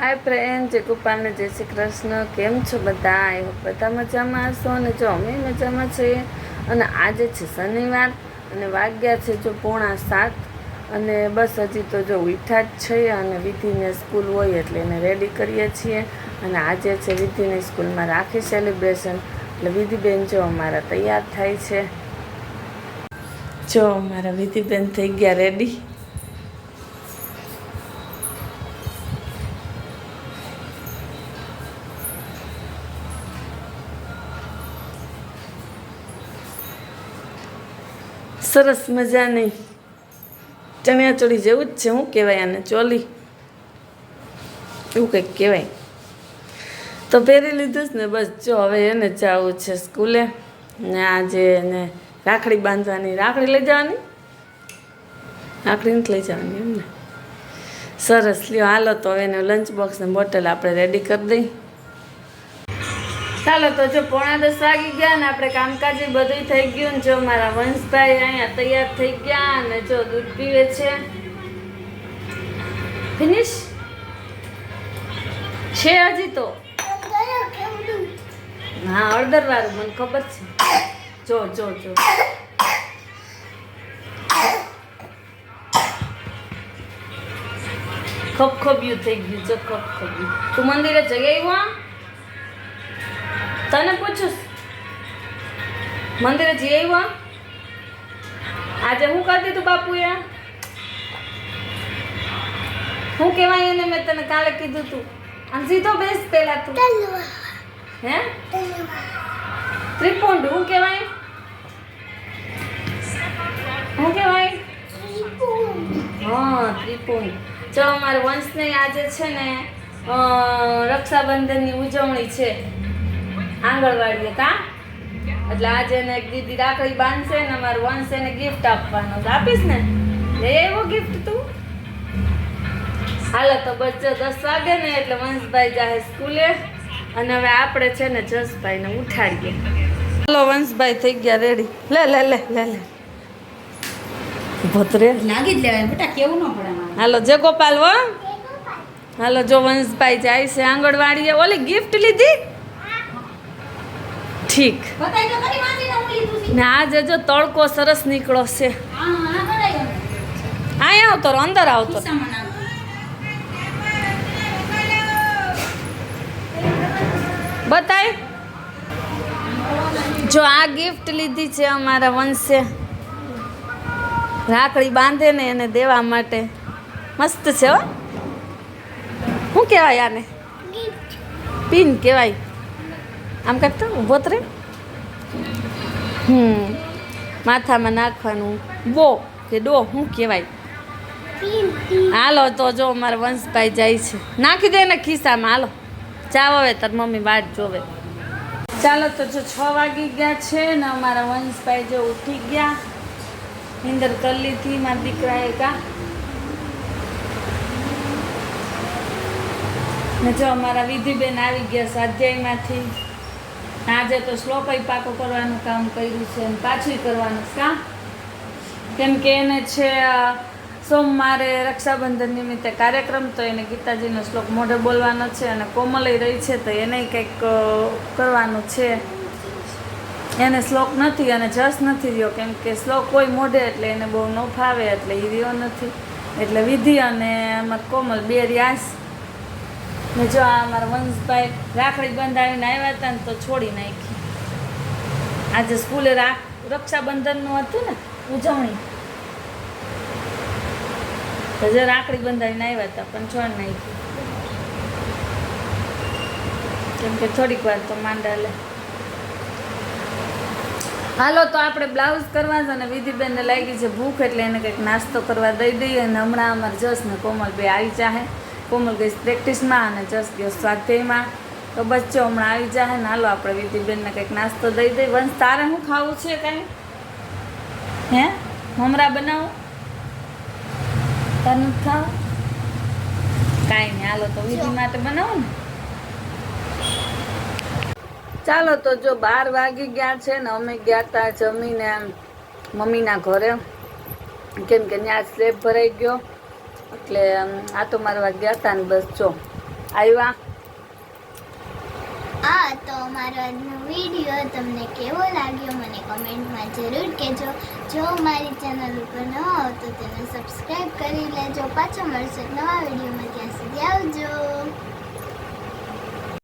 હાય friend જય ગોપાલને જય શ્રી કૃષ્ણ કેમ છો બધા? આઈ બધા મજામાં હશો અને જો અમે મજામાં છીએ અને આજે છે શનિવાર અને વાગ્યા છે જો પોણા સાત અને બસ હજી તો જો ઉઠા જ છે અને વિધિને સ્કૂલ હોય એટલે એને રેડી કરીએ છીએ અને આજે છે વિધિની સ્કૂલમાં રાખી સેલિબ્રેશન એટલે વિધિબેન જો અમારા તૈયાર થાય છે. જો અમારા વિધિબેન થઈ ગયા રેડી સરસ મજાની ચણિયાચોળી જેવું જ છે શું કહેવાય આને, ચોલી. એવું કંઈક કહેવાય. તો પહેરી લીધું જ ને, બસ જો હવે એને જવું છે સ્કૂલે. ને આજે એને રાખડી બાંધવાની. રાખડી લઈ જવાની? રાખડી નથી લઈ જવાની એમને. સરસ, લ્યો, હાલો તો હવે એને લંચ બોક્સ ને બોટલ આપણે રેડી કરી દઈ. ચાલો, તો જો પોણા દસ વાગી ગયા ને આપણે કામકાજ બધું થઈ ગયું ને જો મારા વંશભાઈ અહીંયા તૈયાર થઈ ગયા અને જો દૂધ પીવે છે. ફિનિશ છે હજી તો. હા અડધર વાળું મને ખબર છે. જો જો જો. ખબખબ્યું થઈ ગયું છે ખબખબ્યું તું મંદિરે જઈ આવ્યો તને પૂછું મંદિરે જઈ આવ્યો? આજે શું કરી દીધું બાપુએ? હું કહેવાય એને મેં તને કાલે કીધું તું. આમ સીધો બેસ પેલા તું. હે? ત્રિપુંડ, હું કહેવાય? હું કહેવાય? હા, ત્રિપુંડ. જો અમારે વંશને આજે છે ને રક્ષાબંધનની ઉજવણી છે. આંગણવાડીએ કા? એટલે આજે ને એક દીદી રાખડી બાંધશે ને અમારું વંશ એને ગિફ્ટ આપવાનો આપીશ ને? લે એવો ગિફ્ટ તું? હાલો તો બચ્ચો દસ વાગે ને એટલે વંશભાઈ જાહે સ્કૂલે અને હવે આપણે છે ને જસભાઈને ઉઠાડીએ. હાલો વંશભાઈ થઈ ગયા રેડી લે લે લે લે લે. ભત્રે. લાગી જ લેવાય બેટા કેવું ન પડે હાલો જે ગોપાલ હો. હાલો જો વંશભાઈ જાય છે આંગણવાડીએ. ઓલી ગિફ્ટ લીધી? ઠીક. ના તો ખરી વાંચીને હું લીધું છે? ને આજે જો તડકો સરસ નીકળો છે. અહીંયા આવતો રહો, અંદર આવતો. બતાય. જો આ ગિફ્ટ લીધી છે અમારા વંશે. રાખડી બાંધે ને એને દેવા માટે. મસ્ત છે હો. શું કહેવાય આને? પિન કહેવાય. આમ કરતા ઊભો હમ. માથામાં નાખવાનું. બો કે ડો શું કહેવાય? હાલો, તો જો અમારા વંશભાઈ જાય છે. નાખી દે ને ખિસ્સામાં. હાલો. જાવ હવે, તાર મમ્મી વાટ જોવે. ચાલો, તો જો છ વાગી ગયા છે ને અમારા વંશભાઈ જો ઉઠી ગયા. નીંદર કરી મારા દીકરાએ કા ને જો અમારા વિધિબેન આવી ગયા સ્વાધ્યાયમાંથી આજે તો શ્લોકય પાકો કરવાનું કામ કર્યું છે અને પાછું કરવાનું કામ કેમ કે એને છે સોમવારે રક્ષાબંધન નિમિત્તે કાર્યક્રમ, તો એને ગીતાજીનો શ્લોક મોઢે બોલવાનો છે અને કોમલય રહી છે, તો એને કંઈક કરવાનું છે. એને શ્લોક નથી અને જસ નથી રહ્યો, કેમ કે શ્લોક કોઈ મોઢે એટલે એને બહુ ન ફાવે, એટલે એ રહ્યો નથી. એટલે વિધિ અને અમાર કોમલ બે રિયાસ ને જો આ અમારા વંશભાઈ રાખડી બંધાવીને આવ્યા હતા ને તો છોડી નાખી. આજે સ્કૂલે રાખ રક્ષાબંધનનું હતું ને, ઉજવણી. તો જે રાખડી બંધાવીને આવ્યા હતા, પણ છોડ નાખી. કેમ કે થોડીક વાર તો માંડા લે. હાલો તો આપણે બ્લાઉઝ કરવા છે અને વિધિબેનને લાગી છે ભૂખ એટલે એને કંઈક નાસ્તો કરવા દઈ દઈએ અને હમણાં અમારે જસ ને કોમલ બે આવી જાહે. કોમલ ગઈ પ્રેક્ટિસમાં અને જસ ગયો સ્વાધ્યાયમાં. તો બચ્ચો હમણાં આવી જાય ને હાલો આપણે વિધિબેનને કંઈક નાસ્તો દઈ દઈ. વંશ તારે શું ખાવું છે કાંઈ? હે? મમરા બનાવો? તારે ખાવ? કાંઈ નહીં હાલો તો વિધિ માટે બનાવો ને. ચાલો તો જો બાર વાગી ગયા છે ને અમે ગયા હતા જમીને મમ્મીના ઘરે. કેમ કે ત્યાં સ્લેબ ભરાઈ ગયો. એટલે આટો મારવા ગયા હતા ને બસ જો. આવ્યા આ તો મારો આજનો વીડિયો તમને કેવો લાગ્યો મને કમેન્ટમાં જરૂર કહેજો. જો મારી ચેનલ ઉપર ન હો તો તેને સબસ્ક્રાઈબ કરી લેજો. પાછો મળશે નવા વિડીયોમાં ત્યાં સુધી આવજો.